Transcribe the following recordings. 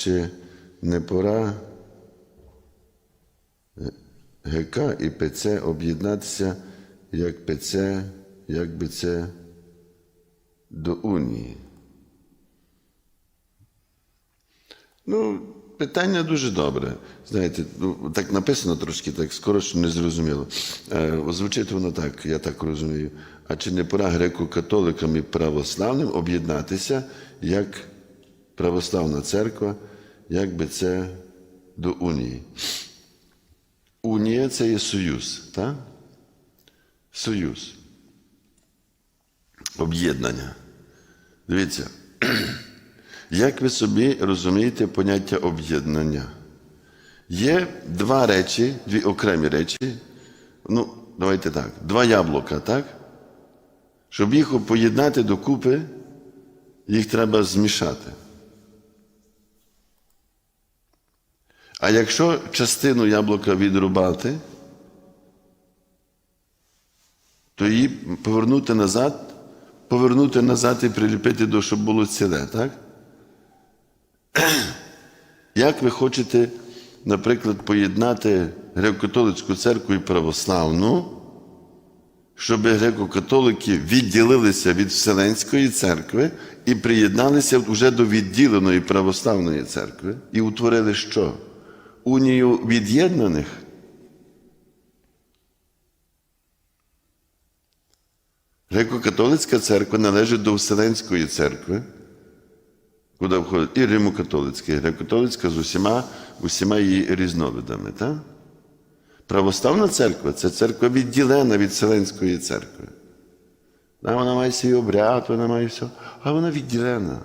чи не пора ГК і ПЦ об'єднатися як ПЦ, як би це до унії? Ну, питання дуже добре. Знаєте, ну, так написано трошки, так скорочено, не зрозуміло. Е, звучить воно так, я так розумію. А чи не пора греко-католикам і православним об'єднатися як православна церква, як би це до унії? Унія це є союз, так? Союз. Об'єднання. Дивіться. Як ви собі розумієте поняття об'єднання? Є два речі, дві окремі речі. Ну, давайте так, два яблука, так? Щоб їх поєднати докупи, їх треба змішати. А якщо частину яблука відрубати, то її повернути назад, повернути назад і приліпити до, щоб було ціле, так? Як ви хочете, наприклад, поєднати греко-католицьку церкву і православну, щоб греко-католики відділилися від Вселенської церкви і приєдналися вже до відділеної православної церкви і утворили що? Унію від'єднаних? Греко-католицька церква належить до Вселенської церкви куди входить і Римо-католицька, і греко-католицька з усіма, усіма її різновидами. Так? Православна церква це церква відділена від Вселенської церкви. Вона має свій обряд, вона має все, а вона відділена.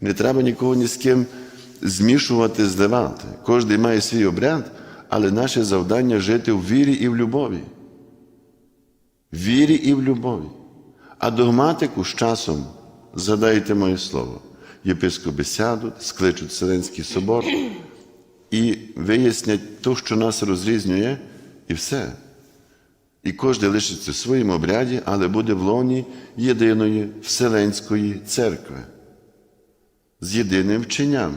Не треба нікого ні з ким змішувати, зливати. Кожен має свій обряд, але наше завдання жити в вірі і в любові. В вірі і в любові. А догматику з часом, згадайте моє слово, єпископи сядуть, скличуть Вселенський собор і вияснять те, що нас розрізнює, і все. І кожен лишиться в своєму обряді, але буде в лоні єдиної Вселенської церкви з єдиним вченням.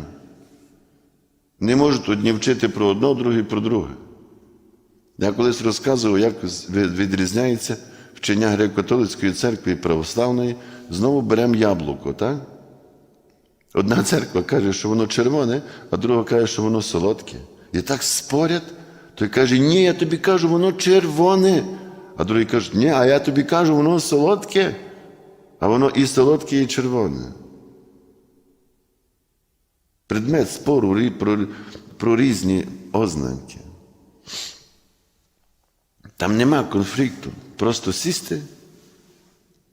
Не можуть одні вчити про одно, другі про друге. Я колись розказував, як відрізняється вчення греко-католицької церкви і православної, знову беремо яблуко, так? Одна церква каже, що воно червоне, а друга каже, що воно солодке. І так спорять, той каже, ні, я тобі кажу, воно червоне. А другий каже, ні, а я тобі кажу, воно солодке, а воно і солодке, і червоне. Предмет спору про, про різні ознаки. Там нема конфлікту. Просто сісти,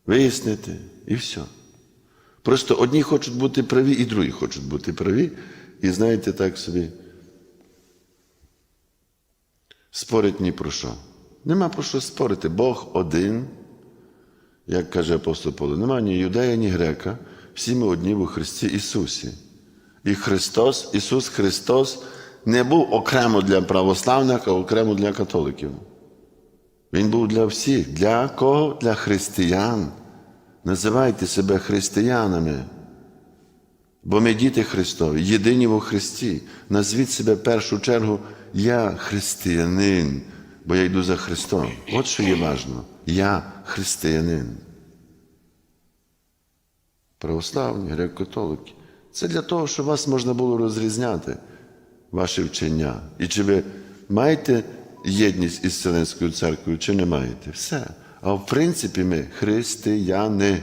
вияснити і все. Просто одні хочуть бути праві, і другі хочуть бути праві. І знаєте, так собі спорять ні про що. Нема про що спорити. Бог один, як каже апостол Павло, нема ні юдея, ні грека. Всі ми одні у Христі Ісусі. І Христос, Ісус Христос не був окремо для православних, а окремо для католиків. Він був для всіх. Для кого? Для християн. Називайте себе християнами. Бо ми діти Христові, єдині во Христі. Назвіть себе в першу чергу Я християнин, бо я йду за Христом. От що є важливо. Я християнин. Православні, греко-католики. Це для того, щоб вас можна було розрізняти, ваші вчення. І чи ви маєте єдність із Вселенською церквою, чи не маєте? Все. А в принципі, ми християни.